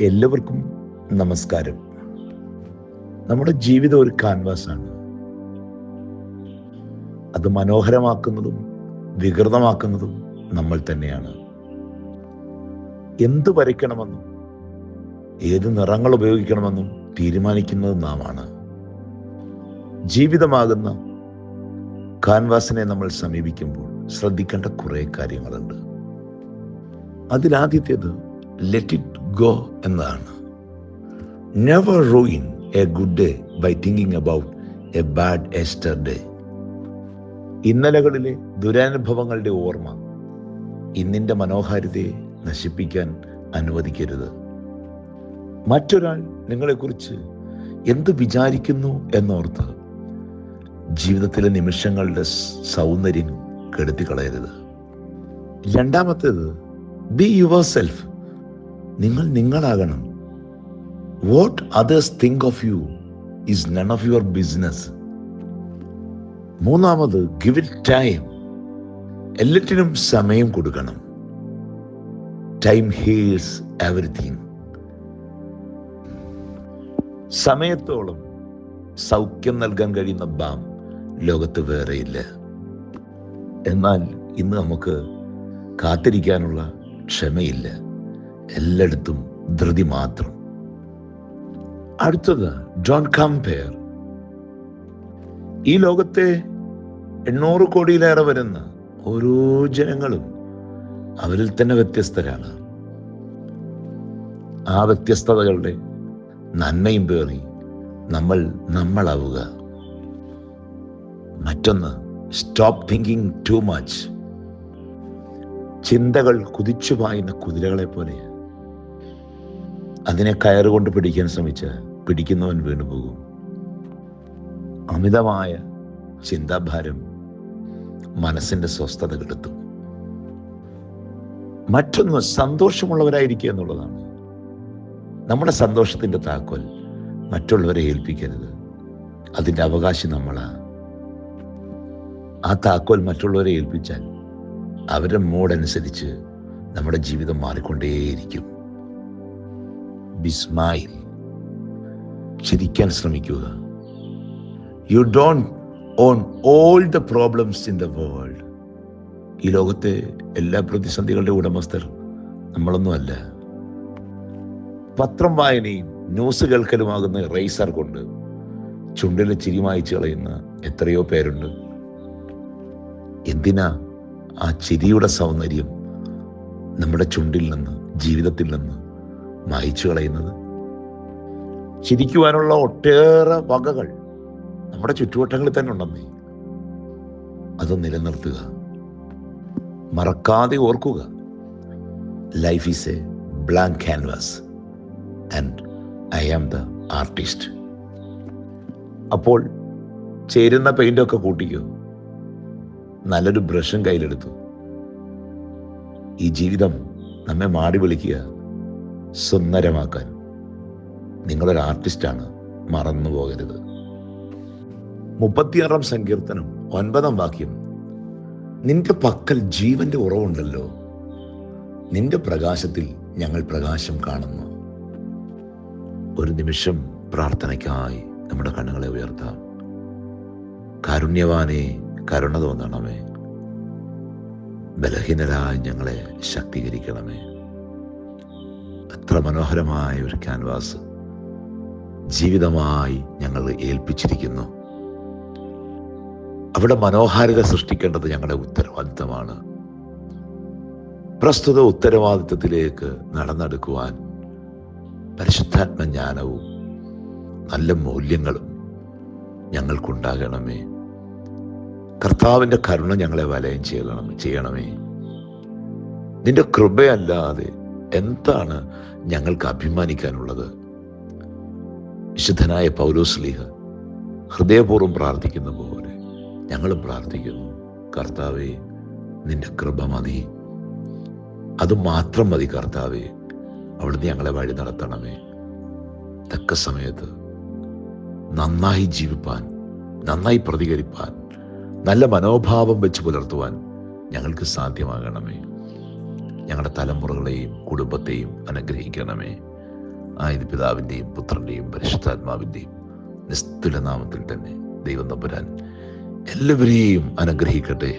എല്ലാവർക്കും നമസ്കാരം. നമ്മുടെ ജീവിതം ഒരു കാൻവാസാണ് അത് മനോഹരമാക്കുന്നതും വികൃതമാക്കുന്നതും നമ്മൾ തന്നെയാണ്. എന്ത് വരയ്ക്കണമെന്നും ഏത് നിറങ്ങൾ ഉപയോഗിക്കണമെന്നും തീരുമാനിക്കുന്നത് നാം ആണ് ജീവിതമാകുന്ന കാൻവാസിനെ നമ്മൾ സമീപിക്കുമ്പോൾ ശ്രദ്ധിക്കേണ്ട കുറേ കാര്യങ്ങളുണ്ട്. അതിലാദ്യത്തേത് ലെറ്റ് ഇറ്റ് ഗോ എന്നതാണ് never ruin a good day by thinking about a bad yesterday ഇന്നലകളിലെ ദുരനുഭവങ്ങളുടെ ഓർമ്മ ഇന്നിന്റെ മനോഹാരിതയെ നശിപ്പിക്കാൻ അനുവദിക്കരുത്. മറ്റൊരാൾ നിങ്ങളെക്കുറിച്ച് എന്ത് വിചാരിക്കുന്നു എന്നോർത്ത് ജീവിതത്തിലെ നിമിഷങ്ങളുടെ സൗന്ദര്യം കെടുത്തി കളയരുത് രണ്ടാമത്തേത് ബി യുവർ സെൽഫ് നിങ്ങൾ നിങ്ങളാകണം. What others think of you is none of your business മൂന്നാമത് ഗിവ് ഇറ്റ് ടൈം എല്ലാറ്റിനും സമയം കൊടുക്കണം. ടൈം ഹീൽസ് എവറിഥിങ് സമയത്തോളം സൗഖ്യം നൽകാൻ കഴിയുന്ന ബാം ലോകത്ത് വേറെയില്ല എന്നാൽ ഇന്ന് നമുക്ക് കാത്തിരിക്കാനുള്ള ക്ഷമയില്ല. എല്ലായിടത്തും ധൃതി മാത്രം. അടുത്തത് ജോൺ കമ്പയർ ഈ ലോകത്തെ എണ്ണൂറ് കോടിയിലേറെ വരുന്ന ഓരോ ജനങ്ങളും അവരിൽ തന്നെ വ്യത്യസ്തരാണ്. ആ വ്യത്യസ്തതകളുടെ നന്മയും പേറി നമ്മൾ നമ്മളാവുക. മറ്റൊന്ന് സ്റ്റോപ്പ് തിങ്കിങ് ടു മച്ച് ചിന്തകൾ കുതിച്ചു പായുന്ന കുതിരകളെ പോലെയാണ്. അതിനെ കയറുകൊണ്ട് പിടിക്കാൻ ശ്രമിച്ച പിടിക്കുന്നവൻ വീണുപോകും. അമിതമായ ചിന്താഭാരം മനസ്സിന്റെ സ്വസ്ഥത കെടുത്തും മറ്റൊന്ന് സന്തോഷമുള്ളവരായിരിക്കുക എന്നുള്ളതാണ്. നമ്മുടെ സന്തോഷത്തിന്റെ താക്കോൽ മറ്റുള്ളവരെ ഏൽപ്പിക്കരുത്. അതിന്റെ അവകാശം നമ്മളാണ് ആ താക്കോൽ മറ്റുള്ളവരെ ഏൽപ്പിച്ചാൽ അവരുടെ മോഡനുസരിച്ച് നമ്മുടെ ജീവിതം മാറിക്കൊണ്ടേയിരിക്കും. ബിസ്മൈൽ ചിരിക്കാൻ ശ്രമിക്കുക. You don't own all the problems in the world ഈ ലോകത്തെ എല്ലാ പ്രതിസന്ധികളുടെ ഉടമസ്ഥർ നമ്മളൊന്നുമല്ല പത്രം വായനയും ന്യൂസ് കേൾക്കലുമാകുന്ന റേസർ കൊണ്ട് ചുണ്ടിലെ ചിരി മായച്ചു കളയുന്ന എത്രയോ പേരുണ്ട്. എന്തിനാ ആ ചിരിയുടെ സൗന്ദര്യം നമ്മുടെ ചുണ്ടിൽ നിന്ന് ജീവിതത്തിൽ നിന്ന് മായിച്ചു കളയുന്നത്. ചിരിക്കുവാനുള്ള ഒട്ടേറെ വകകൾ നമ്മുടെ ചുറ്റുവട്ടങ്ങളിൽ തന്നെ ഉണ്ടെന്നേ. അത് നിലനിർത്തുക. മറക്കാതെ ഓർക്കുക. Life is a blank canvas and I am the artist അപ്പോൾ ചേരുന്ന പെയിന്റൊക്കെ കൂട്ടിക്കോ. നല്ലൊരു ബ്രഷും കയ്യിലെടുത്തു. ഈ ജീവിതം നമ്മെ മാടി വിളിക്കുക. സുന്ദരമാക്കാൻ. നിങ്ങളൊരു ആർട്ടിസ്റ്റാണ് മറന്നു പോകരുത് മുപ്പത്തിയാറാം സങ്കീർത്തനം ഒൻപതാം വാക്യം. നിന്റെ പക്കൽ ജീവന്റെ ഉറവുണ്ടല്ലോ. നിന്റെ പ്രകാശത്തിൽ ഞങ്ങൾ പ്രകാശം കാണുന്നു. ഒരു നിമിഷം പ്രാർത്ഥനയ്ക്കായി നമ്മുടെ കണ്ണുകളെ ഉയർത്താം. കാരുണ്യവാനെ കരുണ തോന്നണമേ. ബലഹീനരായി ഞങ്ങളെ ശക്തീകരിക്കണമേ. എത്ര മനോഹരമായ ഒരു ക്യാൻവാസ് ജീവിതമായി ഞങ്ങൾ ഏൽപ്പിച്ചിരിക്കുന്നു. അവിടെ മനോഹാരിത സൃഷ്ടിക്കേണ്ടത് ഞങ്ങളുടെ ഉത്തരവാദിത്തമാണ്. പ്രസ്തുത ഉത്തരവാദിത്തത്തിലേക്ക് നടന്നെടുക്കുവാൻ പരിശുദ്ധാത്മജ്ഞാനവും നല്ല മൂല്യങ്ങളും ഞങ്ങൾക്കുണ്ടാകണമേ. കർത്താവിന്റെ കരുണ ഞങ്ങളെ വലയം ചെയ്യണം ചെയ്യണമേ. നിന്റെ കൃപയല്ലാതെ എന്താണ് ഞങ്ങൾക്ക് അഭിമാനിക്കാനുള്ളത്? വിശുദ്ധനായ പൗലോസ്ലീഹ ഹൃദയപൂർവം പ്രാർത്ഥിക്കുന്ന പോലെ ഞങ്ങളും പ്രാർത്ഥിക്കുന്നു. കർത്താവെ നിന്റെ കൃപ മതി. അത് മാത്രം മതി കർത്താവെ. അവിടുന്ന് ഞങ്ങളെ വഴി നടത്തണമേ. തക്ക സമയത്ത് നന്നായി ജീവിപ്പാൻ നന്നായി പ്രതികരിപ്പാൻ നല്ല മനോഭാവം വെച്ച് പുലർത്തുവാൻ ഞങ്ങൾക്ക് സാധ്യമാകണമേ. ഞങ്ങളുടെ തലമുറകളെയും കുടുംബത്തെയും അനുഗ്രഹിക്കണമേ. ആയത് പിതാവിന്റെയും പുത്രന്റെയും പരിശുദ്ധാത്മാവിന്റെയും നിസ്തുല നാമത്തിൽ തന്നെ ദൈവം നമ്പുരാൻ എല്ലാവരെയും അനുഗ്രഹിക്കട്ടെ.